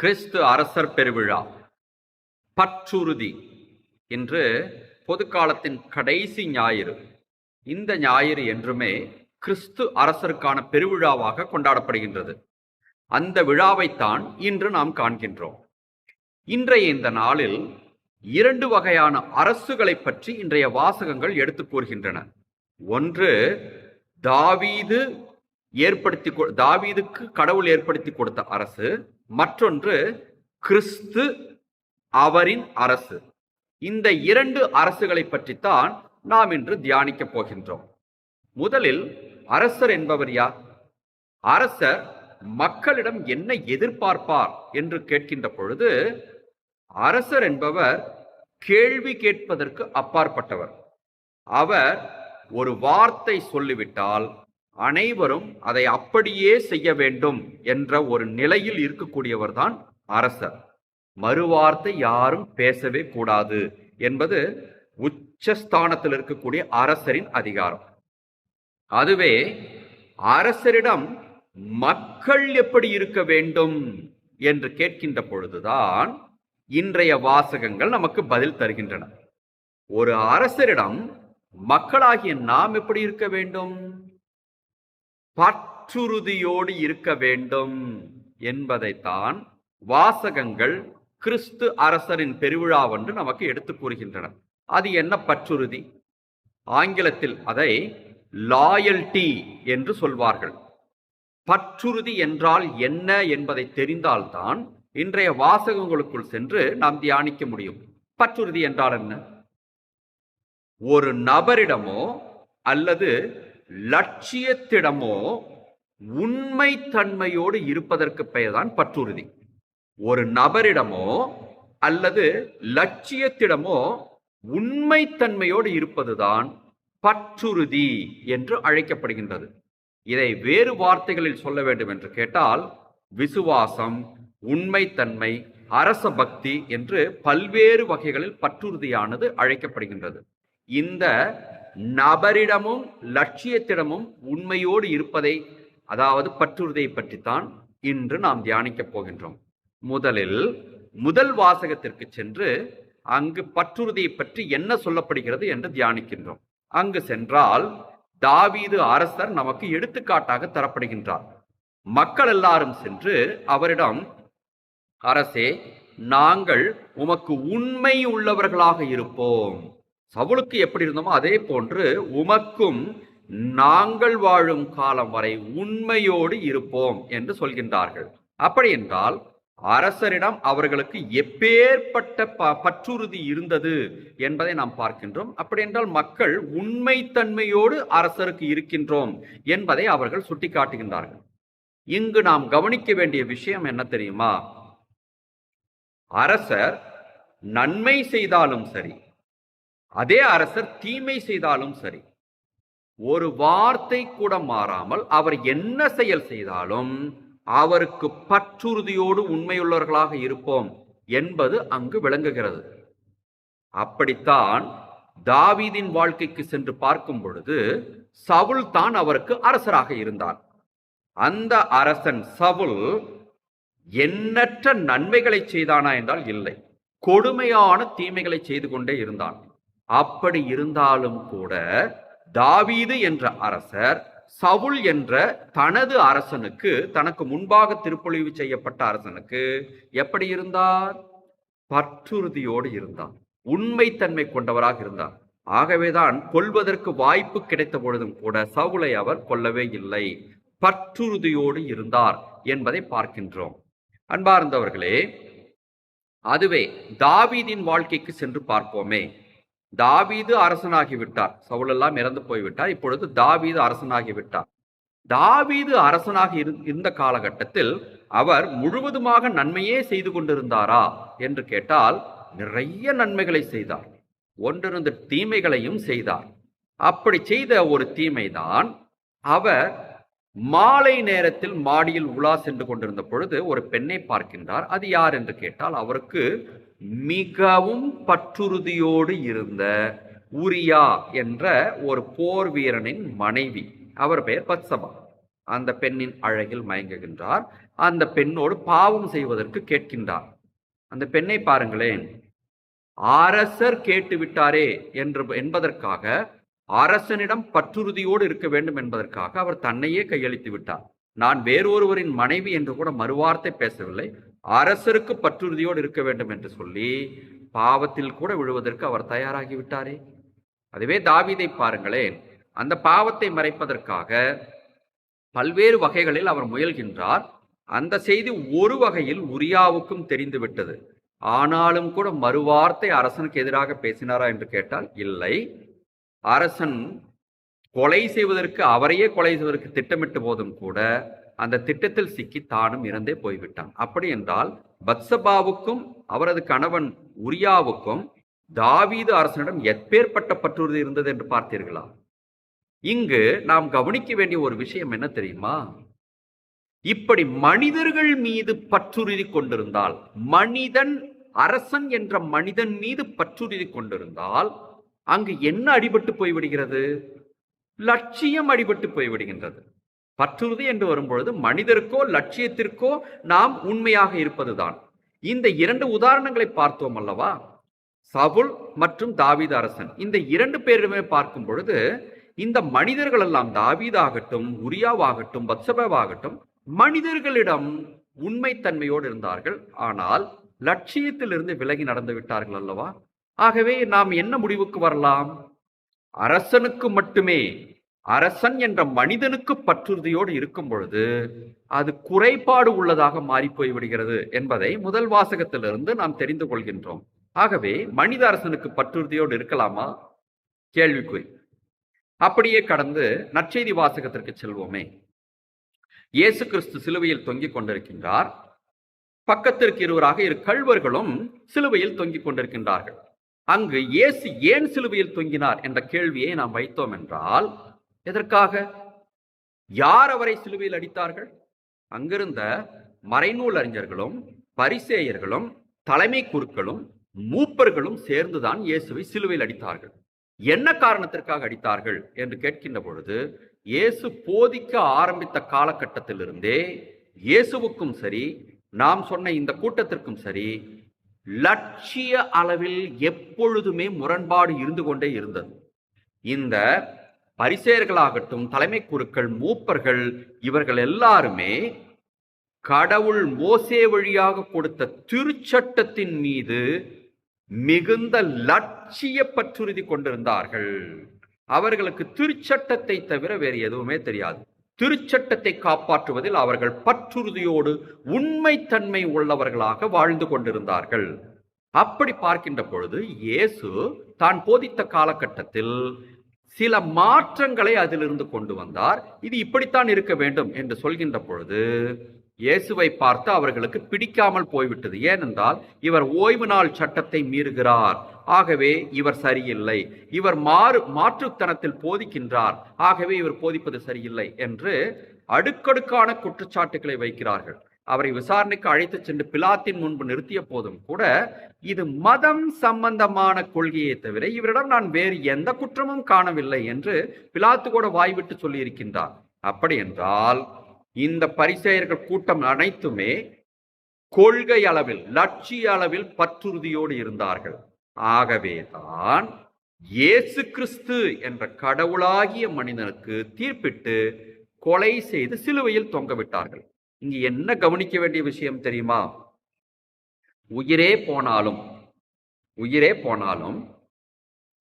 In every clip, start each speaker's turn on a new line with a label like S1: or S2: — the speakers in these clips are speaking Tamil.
S1: கிறிஸ்து அரசர் பெருவிழா பற்றுறுதி என்று பொதுக்காலத்தின் கடைசி ஞாயிறு. இந்த ஞாயிறு என்றுமே கிறிஸ்து அரசருக்கான பெருவிழாவாக கொண்டாடப்படுகின்றது. அந்த விழாவைத்தான் இன்று நாம் காண்கின்றோம். இன்றைய இந்த நாளில் இரண்டு வகையான அரசுகளை பற்றி இன்றைய வாசகங்கள் எடுத்து கூறுகின்றன. ஒன்று தாவீது ஏற்படுத்தி தாவீதுக்கு கடவுள் ஏற்படுத்தி கொடுத்த அரசு. மற்றொன்று கிறிஸ்து அவரின் அரசு. இந்த இரண்டு அரசுகளை பற்றித்தான் நாம் இன்று தியானிக்கப் போகின்றோம். முதலில் அரசர் என்பவர் யார்? அரசர் மக்களிடம் என்ன எதிர்பார்ப்பார் என்று கேட்கின்ற பொழுது அரசர் என்பவர் கேள்வி கேட்பதற்கு அப்பாற்பட்டவர். அவர் ஒரு வார்த்தை சொல்லிவிட்டால் அனைவரும் அதை அப்படியே செய்ய வேண்டும் என்ற ஒரு நிலையில் இருக்கக்கூடியவர்தான் அரசர். மறுவார்த்தை யாரும் பேசவே கூடாது என்பது உச்சஸ்தானத்தில் இருக்கக்கூடிய அரசரின் அதிகாரம். அதுவே அரசரிடம் மக்கள் எப்படி இருக்க வேண்டும் என்று கேட்கின்ற பொழுதுதான் இன்றைய வாசகங்கள் நமக்கு பதில் தருகின்றன. ஒரு அரசரிடம் மக்களாகிய நாம் எப்படி இருக்க வேண்டும்? பற்றுறுதியோடு இருக்க வேண்டும் என்பதைத்தான் வாசகங்கள் கிறிஸ்து அரசரின் பெருவிழாவென்று நமக்கு எடுத்துக் கூறுகின்றன. அது என்ன பற்றுறுதி? ஆங்கிலத்தில் அதை லாயல்டி என்று சொல்வார்கள். பற்றுறுதி என்றால் என்ன என்பதை தெரிந்தால்தான் இன்றைய வாசகங்களுக்குள் சென்று நாம் தியானிக்க முடியும். பற்றுறுதி என்றால் என்ன? ஒரு நபரிடமோ அல்லது லட்சியத்திடமோ உண்மை தன்மையோடு இருப்பதற்கு பெயர்தான் பற்றுறுதி. ஒரு நபரிடமோ அல்லது லட்சியத்திடமோ உண்மைத்தன்மையோடு இருப்பதுதான் பற்றுறுதி என்று அழைக்கப்படுகின்றது. இதை வேறு வார்த்தைகளில் சொல்ல வேண்டும் என்று கேட்டால் விசுவாசம் உண்மைத்தன்மை அரச பக்தி என்று பல்வேறு வகைகளில் பற்றுறுதியானது அழைக்கப்படுகின்றது. இந்த நபரிடமும் லட்சியத்திடமும் உண்மையோடு இருப்பதை அதாவது பற்றுறுதியை பற்றித்தான் இன்று நாம் தியானிக்கப் போகின்றோம். முதலில் முதல் வாசகத்திற்கு சென்று அங்கு பற்றுறுதியை பற்றி என்ன சொல்லப்படுகிறது என்று தியானிக்கின்றோம். அங்கு சென்றால் தாவீது அரசர் நமக்கு எடுத்துக்காட்டாக தரப்படுகின்றார். மக்கள் எல்லாரும் சென்று அவரிடம் அரசே நாங்கள் உமக்கு உண்மை உள்ளவர்களாக இருப்போம். சவுளுக்கு எப்படி இருந்தோமோ அதே போன்று உமக்கும் நாங்கள் வாழும் காலம் வரை உண்மையோடு இருப்போம் என்று சொல்கின்றார்கள். அப்படி என்றால் அரசரிடம் அவர்களுக்கு எப்பேற்பட்ட ப- பற்றுறுதி இருந்தது என்பதை நாம் பார்க்கின்றோம். அப்படி என்றால் மக்கள் உண்மைத்தன்மையோடு அரசருக்கு இருக்கின்றோம் என்பதை அவர்கள் சுட்டிக்காட்டுகின்றார்கள். இங்கு நாம் கவனிக்க வேண்டிய விஷயம் என்ன தெரியுமா? அரசர் நன்மை செய்தாலும் சரி அதே அரசர் தீமை செய்தாலும் சரி ஒரு வார்த்தை கூட மாறாமல் அவர் என்ன செயல் செய்தாலும் அவருக்கு பற்றுறுதியோடு உண்மையுள்ளவர்களாக இருப்போம் என்பது அங்கு விளங்குகிறது. அப்படித்தான் தாவீதின் வாழ்க்கைக்கு சென்று பார்க்கும் பொழுது சவுல் தான் அவருக்கு அரசராக இருந்தார் அந்த அரசன் சவுல் எண்ணற்ற நன்மைகளை செய்தானா என்றால் இல்லை கொடுமையான தீமைகளை செய்து கொண்டே இருந்தான். அப்படி இருந்தாலும் கூட தாவீது என்ற அரசர் சவுல் என்ற தனது அரசனுக்கு தனக்கு முன்பாக திருப்பொழிவு செய்யப்பட்ட அரசனுக்கு எப்படி இருந்தார்? பற்றுறுதியோடு இருந்தார். உண்மைத்தன்மை கொண்டவராக இருந்தார். ஆகவேதான் கொல்வதற்கு வாய்ப்பு கிடைத்த பொழுதும் கூட சவுலை அவர் கொல்லவே இல்லை. பற்றுறுதியோடு இருந்தார் என்பதை பார்க்கின்றோம். அன்பார்ந்தவர்களே அதுவே தாவீதின் வாழ்க்கைக்கு சென்று பார்ப்போமே. தாவீது அரசனாகி விட்டார். சவுலெல்லாம் இறந்து போய்விட்டார் இப்பொழுது தாவீது அரசனாகி விட்டார். தாவீது அரசனாக இரு- இருந்த காலகட்டத்தில் அவர் முழுவதுமாக நன்மையே செய்து கொண்டிருந்தாரா என்று கேட்டால் நிறைய நன்மைகளை செய்தார். ஒன்றிருந்து தீமைகளையும் செய்தார். அப்படி செய்த ஒரு தீமைதான் அவர் மாலை நேரத்தில் மாடியில் உலா சென்று கொண்டிருந்த பொழுது ஒரு பெண்ணை பார்க்கின்றார். அது யார் என்று கேட்டால் அவருக்கு மிகவும் பற்றுறுதியோடு இருந்த உரியா என்ற ஒரு போர் வீரனின் மனைவி. அவர் பெயர் பத்சபா. அந்த பெண்ணின் அழகில் மயங்குகின்றார். அந்த பெண்ணோடு பாவம் செய்வதற்கு கேட்கின்றார். அந்த பெண்ணை பாருங்களேன். அரசர் கேட்டு விட்டாரே என்று என்பதற்காக அரசனிடம் பற்றுறுதியோடு இருக்க வேண்டும் என்பதற்காக அவர் தன்னையே கையளித்து விட்டார். நான் வேறொருவரின் மனைவி என்று கூட மறுவார்த்தை பேசவில்லை. அரசருக்கு பற்றுறுதியோடு இருக்க வேண்டும் என்று சொல்லி பாவத்தில் கூட விழுவதற்கு அவர் தயாராகி விட்டாரே. அதுவே தாவிதை பாருங்களேன். அந்த பாவத்தை மறைப்பதற்காக பல்வேறு வகைகளில் அவர் முயல்கின்றார். அந்த செய்தி ஒரு வகையில் உரியாவுக்கும் தெரிந்துவிட்டது ஆனாலும் கூட மறுவார்த்தை அரசனுக்கு எதிராக பேசினாரா என்று கேட்டால் இல்லை. அரசன் கொலை செய்வதற்கு அவரையே கொலை செய்வதற்கு திட்டமிட்ட போதும் கூட அந்த திட்டத்தில் சிக்கி தானும் இறந்தே போய்விட்டான். அப்படி என்றால் பத்சபாவுக்கும் அவரது கணவன் உரியாவுக்கும் தாவீது அரசனிடம் எப்பேற்பட்ட பற்றுறுதி இருந்தது என்று பார்த்தீர்களா? இங்கு நாம் கவனிக்க வேண்டிய ஒரு விஷயம் என்ன தெரியுமா? இப்படி மனிதர்கள் மீது பற்றுறுதி கொண்டிருந்தால் மனிதன் அரசன் என்ற மனிதன் மீது பற்றுறுதி கொண்டிருந்தால் அங்கு என்ன அடிபட்டு போய்விடுகிறது? லட்சியம் அடிபட்டு போய்விடுகின்றது. பற்றுறுதி என்று வரும்பொழுது மனிதருக்கோ லட்சியத்திற்கோ நாம் உண்மையாக இருப்பதுதான். இந்த இரண்டு உதாரணங்களை பார்த்தோம் அல்லவா? சவுல் மற்றும் தாவீது அரசன். இந்த இரண்டு பேருமே பார்க்கும் பொழுது இந்த மனிதர்கள் எல்லாம் தாவீதாகட்டும் உரியாவாகட்டும் பத்சபாவாகட்டும் மனிதர்களிடம் உண்மைத்தன்மையோடு இருந்தார்கள். ஆனால் லட்சியத்திலிருந்து விலகி நடந்து விட்டார்கள் அல்லவா? ஆகவே நாம் என்ன முடிவுக்கு வரலாம்? அரசனுக்கு மட்டுமே அரசன் என்ற மனிதனுக்கு பற்றுறுதியோடு இருக்கும் பொழுது அது குறைபாடு உள்ளதாக மாறி விடுகிறது என்பதை முதல் வாசகத்திலிருந்து நாம் தெரிந்து கொள்கின்றோம். ஆகவே மனித அரசனுக்கு பற்றுறுதியோடு இருக்கலாமா? கேள்விக்குறி. அப்படியே கடந்து நற்செய்தி வாசகத்திற்கு செல்வோமே. இயேசு கிறிஸ்து சிலுவையில் தொங்கிக் கொண்டிருக்கின்றார். பக்கத்திற்கு இருவராக இரு கள்வர்களும் சிலுவையில் தொங்கிக் கொண்டிருக்கின்றார்கள். அங்கு இயேசு ஏன் சிலுவையில் தொங்கினார் என்ற கேள்வியை நாம் வைத்தோம் என்றால் எதற்காக? யார் அவரை சிலுவையில் அடித்தார்கள்? அங்கிருந்த மறைநூல் அறிஞர்களும் பரிசேயர்களும் தலைமை குருக்களும் மூப்பர்களும் சேர்ந்துதான் இயேசுவை சிலுவையில் அடித்தார்கள். என்ன காரணத்திற்காக அடித்தார்கள் என்று கேட்கின்ற பொழுது இயேசு போதிக்க ஆரம்பித்த காலகட்டத்திலிருந்தே இயேசுவுக்கும் சரி நாம் சொன்ன இந்த கூட்டத்திற்கும் சரி லட்சிய அளவில் எப்பொழுதுமே முரண்பாடு இருந்து கொண்டே இருந்தது. இந்த பரிசேயர்களாகட்டும் தலைமை குருக்கள் மூப்பர்கள் இவர்கள் எல்லாருமே கடவுள் மோசே வழியாக கொடுத்த திருச்சட்டத்தின் மீது மிகுந்த லட்சிய பற்றுறுதி கொண்டிருந்தார்கள். அவர்களுக்கு திருச்சட்டத்தை தவிர வேறு எதுவுமே தெரியாது. திருச்சட்டத்தை காப்பாற்றுவதில் அவர்கள் பற்றுறுதியோடு உண்மைத்தன்மை உள்ளவர்களாக வாழ்ந்து கொண்டிருந்தார்கள். அப்படி பார்க்கின்ற பொழுது இயேசு தான் போதித்த காலகட்டத்தில் சில மாற்றங்களை அதிலிருந்து கொண்டு வந்தார். இது இப்படித்தான் இருக்க வேண்டும் என்று சொல்கின்ற பொழுது இயேசுவை பார்த்து அவர்களுக்கு பிடிக்காமல் போய்விட்டது. ஏனென்றால் இவர் ஓய்வு நாள் சட்டத்தை மீறுகிறார். ஆகவே இவர் சரியில்லை. இவர் மாறு மாற்றுத்தனத்தில் போதிக்கின்றார். ஆகவே இவர் போதிப்பது சரியில்லை என்று அடுக்கடுக்கான குற்றச்சாட்டுகளை வைக்கிறார்கள். அவரை விசாரணைக்கு அழைத்து சென்று பிலாத்தின் முன்பு நிறுத்திய போதும் கூட இது மதம் சம்பந்தமான கொள்கையை தவிர இவரிடம் நான் வேறு எந்த குற்றமும் காணவில்லை என்று பிலாத்து கூட வாய்விட்டு சொல்லியிருக்கின்றார். அப்படி என்றால் இந்த பரிசெயர்கள் கூட்டம் அனைத்துமே கொள்கை அளவில் லட்சிய அளவில் பற்றுறுதியோடு இருந்தார்கள். ஆகவேதான் இயேசு கிறிஸ்து என்ற கடவுளாகிய மனிதனுக்கு தீர்ப்பிட்டு கொலை செய்து சிலுவையில் தொங்கவிட்டார்கள் இங்கு என்ன கவனிக்க வேண்டிய விஷயம் தெரியுமா? உயிரே போனாலும் உயிரே போனாலும்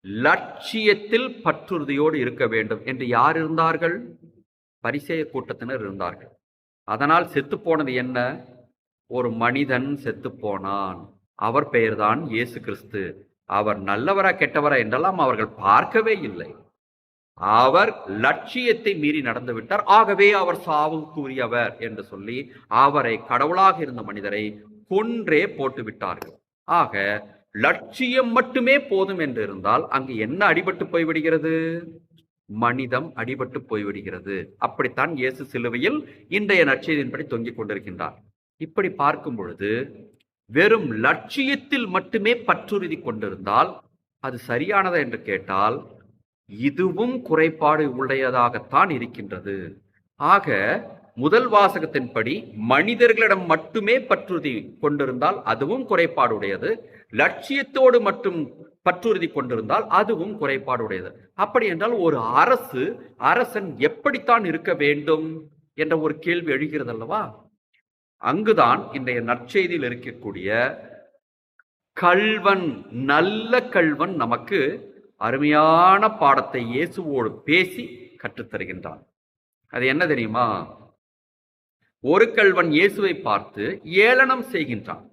S1: லட்சியத்தில் பற்றுறுதியோடு இருக்க வேண்டும் என்று யார் இருந்தார்கள்? பரிசேய கூட்டத்தினர் இருந்தார்கள். அதனால் செத்து போனது என்ன? ஒரு மனிதன் செத்து போனான். அவர் பெயர்தான் இயேசு கிறிஸ்து. அவர் நல்லவரா கெட்டவரா என்றெல்லாம் அவர்கள் பார்க்கவே இல்லை. அவர் லட்சியத்தை மீறி நடந்து விட்டார். ஆகவே அவர் சாவுக்குரியவர் என்று சொல்லி அவரை கடவுளாக இருந்த மனிதரை கொன்றே போட்டு விட்டார்கள். ஆக லட்சியம் மட்டுமே போதும் என்று இருந்தால் அங்கு என்ன அடிபட்டு போய்விடுகிறது? மனிதம் அடிபட்டு போய்விடுகிறது. அப்படித்தான் இயேசு சிலுவையில் இன்றைய நற்செய்தியின்படி தொங்கிக் கொண்டிருக்கின்றார். இப்படி பார்க்கும் பொழுது வெறும் லட்சியத்தில் மட்டுமே பற்றுறுதி கொண்டிருந்தால் அது சரியானதா என்று கேட்டால் இதுவும் குறைபாடு உடையதாகத்தான் இருக்கின்றது. ஆக முதல் வாசகத்தின்படி மனிதர்களிடம் மட்டுமே பற்றுறுதி கொண்டிருந்தால் அதுவும் குறைபாடுடையது லட்சியத்தோடு மட்டும் பற்றுறுதி கொண்டிருந்தால் அதுவும் குறைபாடுடையது அப்படி என்றால் ஒரு அரசு அரசன் எப்படித்தான் இருக்க வேண்டும் என்ற ஒரு கேள்வி எழுகிறது அல்லவா? அங்குதான் இன்றைய நற்செய்தியில் இருக்கக்கூடிய கல்வன் நல்ல கல்வன் நமக்கு அருமையான பாடத்தை இயேசுவோடு பேசி கற்றுத்தருகின்றான். அது என்ன தெரியுமா? ஒரு கல்வன் இயேசுவை பார்த்து ஏளனம் செய்கின்றான்.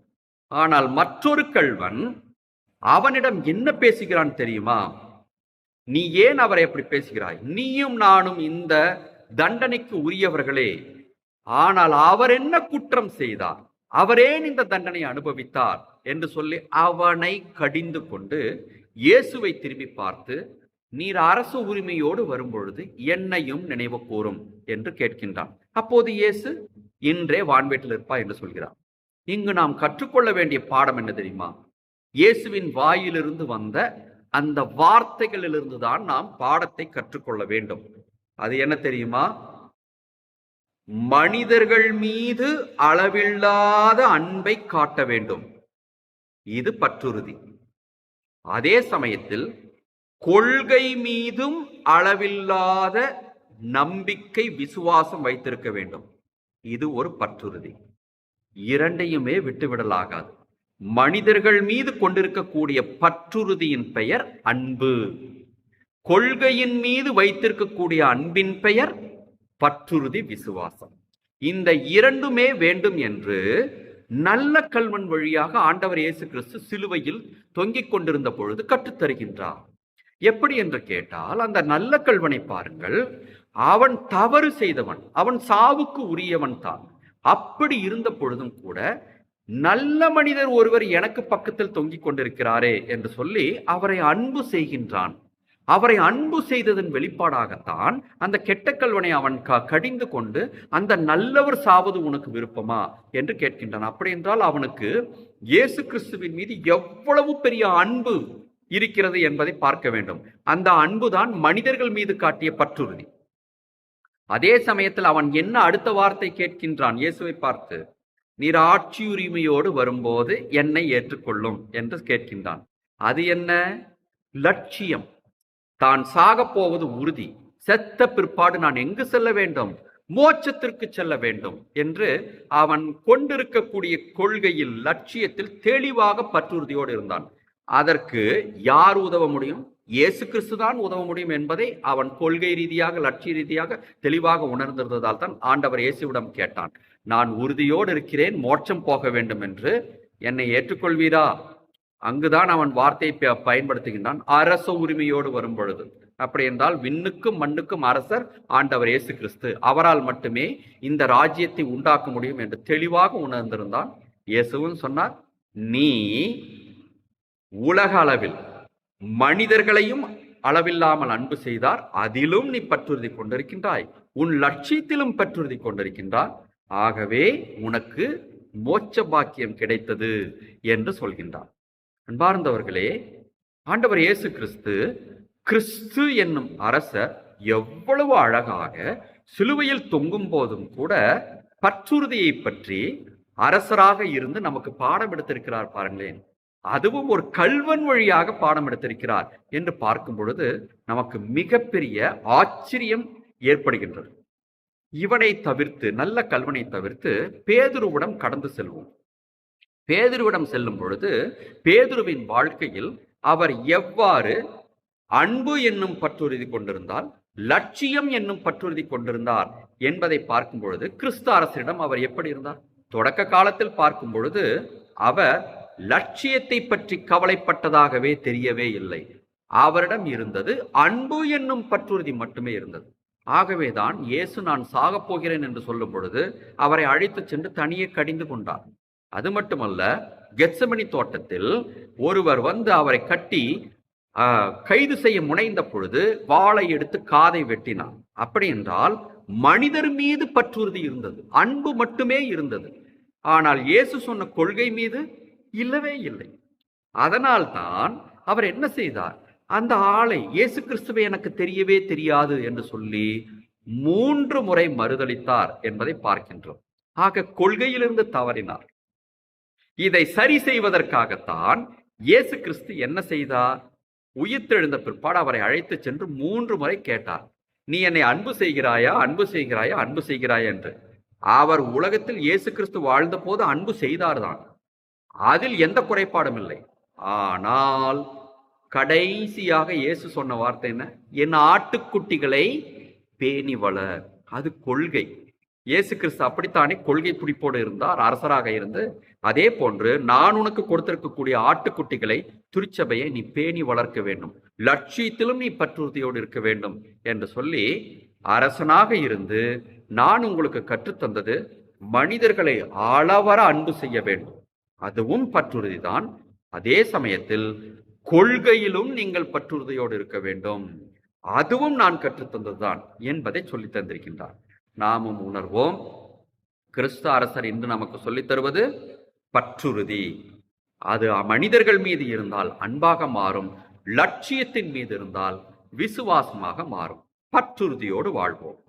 S1: ஆனால் மற்றொரு கல்வன் அவனிடம் என்ன பேசுகிறான் தெரியுமா? நீ ஏன் அவரை அப்படி பேசுகிறாய்? நீயும் நானும் இந்த தண்டனைக்கு உரியவர்களே. ஆனால் அவர் என்ன குற்றம் செய்தார்? அவரேன் இந்த தண்டனை அனுபவித்தார்? என்று சொல்லி அவனை கடிந்து கொண்டு இயேசுவை திரும்பி பார்த்து நீர் அரசு உரிமையோடு வரும்பொழுது என்னையும் நினைவு கூறும் என்று கேட்கின்றான். அப்போது இயேசு இன்றே வான்வேட்டில் இருப்பா என்று சொல்கிறார். இங்கு நாம் கற்றுக்கொள்ள வேண்டிய பாடம் என்ன தெரியுமா? இயேசுவின் வாயிலிருந்து வந்த அந்த வார்த்தைகளிலிருந்து தான் நாம் பாடத்தை கற்றுக்கொள்ள வேண்டும். அது என்ன தெரியுமா? மனிதர்கள் மீது அளவில்லாத அன்பை காட்ட வேண்டும். இது பற்றுறுதி. அதே சமயத்தில் கொள்கை மீதும் அளவில்லாத நம்பிக்கை விசுவாசம் வைத்திருக்க வேண்டும். இது ஒரு பற்றுறுதி. இரண்டையுமே விட்டுவிடலாகாது. மனிதர்கள் மீது கொண்டிருக்கக்கூடிய பற்றுறுதியின் பெயர் அன்பு. கொள்கையின் மீது வைத்திருக்கக்கூடிய அன்பின் பெயர் பற்றுறுதி விசுவாசம். இந்த இரண்டுமே வேண்டும் என்று நல்ல கல்வன் வழியாக ஆண்டவர் இயேசு கிறிஸ்து சிலுவையில் தொங்கிக் கொண்டிருந்த பொழுது கற்றுத்தருகின்றார் எப்படி என்று கேட்டால் அந்த நல்ல கல்வனை பாருங்கள். அவன் தவறு செய்தவன் அவன் சாவுக்கு உரியவன் தான். அப்படி இருந்த பொழுதும் கூட நல்ல மனிதர் ஒருவர் எனக்கு பக்கத்தில் தொங்கிக் கொண்டிருக்கிறாரே என்று சொல்லி அவரை அன்பு செய்கின்றான். அவரை அன்பு செய்ததன் வெளிப்பாடாகத்தான் அந்த கெட்ட கல்வனை அவன் க கடிந்து கொண்டு அந்த நல்லவர் சாவது உனக்கு விருப்பமா என்று கேட்கின்றான். அப்படி என்றால் அவனுக்கு இயேசு கிறிஸ்துவின் மீது எவ்வளவு பெரிய அன்பு இருக்கிறது என்பதை பார்க்க வேண்டும். அந்த அன்புதான் மனிதர்கள் மீது காட்டிய பற்றுறுதி. அதே சமயத்தில் அவன் என்ன அடுத்த வார்த்தை கேட்கின்றான்? இயேசுவை பார்த்து நீர் ஆட்சி உரிமையோடு வரும்போது என்னை ஏற்றுக்கொள்ளும் என்று கேட்கின்றான். அது என்ன? லட்சியம். தான் சாகப் போவது உறுதி. செத்த பிற்பாடு நான் எங்கு செல்ல வேண்டும்? மோட்சத்திற்கு செல்ல வேண்டும் என்று அவன் கொண்டிருக்கக்கூடிய கொள்கையில் லட்சியத்தில் தெளிவாக பற்றுறுதியோடு இருந்தான். அதற்கு யார் உதவ முடியும்? இயேசு கிறிஸ்து தான் உதவ முடியும் என்பதை அவன் கொள்கை ரீதியாக லட்சிய ரீதியாக தெளிவாக உணர்ந்திருந்ததால் தான் ஆண்டவர் இயேசுவிடம் கேட்டான். நான் உறுதியோடு இருக்கிறேன் மோட்சம் போக வேண்டும் என்று என்னை ஏற்றுக்கொள்வீரா? அங்குதான் அவன் வார்த்தையை பயன்படுத்துகின்றான். அரச உரிமையோடு வரும் பொழுது அப்படி என்றால் விண்ணுக்கும் மண்ணுக்கும் அரசர் ஆண்டவர் இயேசு கிறிஸ்து அவரால் மட்டுமே இந்த ராஜ்யத்தை உண்டாக்க முடியும் என்று தெளிவாக உணர்ந்திருந்தான். இயேசுவும் சொன்னார் நீ உலக அளவில் மனிதர்களையும் அளவில்லாமல் அன்பு செய்தார் அதிலும் நீ பற்றுறுதி கொண்டிருக்கின்றாய். உன் லட்சியத்திலும் பற்றுறுதி கொண்டிருக்கின்றார் ஆகவே உனக்கு மோட்ச பாக்கியம் கிடைத்தது என்று சொல்கின்றார். அன்பார்ந்தவர்களே ஆண்டவர் இயேசு கிறிஸ்து கிறிஸ்து என்னும் அரசர் எவ்வளவு அழகாக சிலுவையில் தொங்கும் போதும் கூட பற்றுறுதியை பற்றி அரசராக இருந்து நமக்கு பாடம் எடுத்திருக்கிறார் பாருங்களேன். அதுவும் ஒரு கல்வன் வழியாக பாடம் எடுத்திருக்கிறார் என்று பார்க்கும் பொழுது நமக்கு மிகப்பெரிய ஆச்சரியம் ஏற்படுகின்றது. இவனை தவிர்த்து நல்ல கல்வனை தவிர்த்து பேதுருவிடம் கடந்து செல்வோம். பேதுருவிடம் செல்லும் பொழுது பேதுருவின் வாழ்க்கையில் அவர் எவ்வாறு அன்பு என்னும் பற்றுறுதி கொண்டிருந்தால் லட்சியம் என்னும் பற்றுறுதி கொண்டிருந்தார் என்பதை பார்க்கும் பொழுது கிறிஸ்து அரசரிடம் அவர் எப்படி இருந்தார்? தொடக்க காலத்தில் பார்க்கும் பொழுது அவர் லட்சியத்தை பற்றி கவலைப்பட்டதாகவே தெரியவே இல்லை. அவரிடம் இருந்தது அன்பு என்னும் பற்றுறுதி மட்டுமே இருந்தது. ஆகவேதான் இயேசு நான் சாகப் போகிறேன் என்று சொல்லும் பொழுது அவரை அழைத்து சென்று தனியே கடிந்து கொண்டார். அது மட்டுமல்ல கெட்சமணி தோட்டத்தில் ஒருவர் வந்து அவரை கட்டி கைது செய்ய முனைந்த பொழுது வாளை எடுத்து காதை வெட்டினான். அப்படி என்றால் மனிதர் மீது பற்றுறுதி இருந்தது அன்பு மட்டுமே இருந்தது. ஆனால் இயேசு சொன்ன கொள்கை மீது இல்லவே இல்லை. அதனால்தான் அவர் என்ன செய்தார்? அந்த ஆளை இயேசு கிறிஸ்துவை எனக்கு தெரியவே தெரியாது என்று சொல்லி மூன்று முறை மறுதளித்தார் என்பதை பார்க்கின்றோம். ஆக கொள்கையிலிருந்து தவறினார். இதை சரி செய்வதற்காகத்தான் இயேசு கிறிஸ்து என்ன செய்தார்? உயிர்த்தெழுந்த பிற்பாடு அவரை அழைத்து சென்று மூன்று முறை கேட்டார். நீ என்னை அன்பு செய்கிறாயா? அன்பு செய்கிறாயா? அன்பு செய்கிறாயா? என்று. அவர் உலகத்தில் இயேசு கிறிஸ்து வாழ்ந்த போது அன்பு செய்தார்தான். அதில் எந்த குறைபாடும் இல்லை. ஆனால் கடைசியாக இயேசு சொன்ன வார்த்தை என்ன? என் ஆட்டுக்குட்டிகளை பேணி வளர். அது கொள்கை. இயேசு கிறிஸ்து அப்படித்தானே கொள்கை பிடிப்போடு இருந்தார் அரசராக இருந்து. அதே போன்று நான் உனக்கு கொடுத்திருக்கக்கூடிய ஆட்டுக்குட்டிகளை திருச்சபையை நீ பேணி வளர்க்க வேண்டும். லட்சியத்திலும் நீ பற்றுறுதியோடு இருக்க வேண்டும் என்று சொல்லி அரசனாக இருந்து நான் உங்களுக்கு கற்றுத்தந்தது மனிதர்களை அளவர அன்பு செய்ய வேண்டும். அதுவும் பற்றுறுதிதான். அதே சமயத்தில் கொள்கையிலும் நீங்கள் பற்றுறுதியோடு இருக்க வேண்டும். அதுவும் நான் கற்றுத்தந்ததுதான் என்பதை சொல்லித் தந்திருக்கின்றார். நாமும் உணர்வோம். கிறிஸ்து அரசர் இன்று நமக்கு சொல்லித் தருவது பற்றுறுதி. அது மனிதர்கள் மீது இருந்தால் அன்பாக மாறும் லட்சியத்தின் மீது இருந்தால் விசுவாசமாக மாறும். பற்றுறுதியோடு வாழ்வோம்.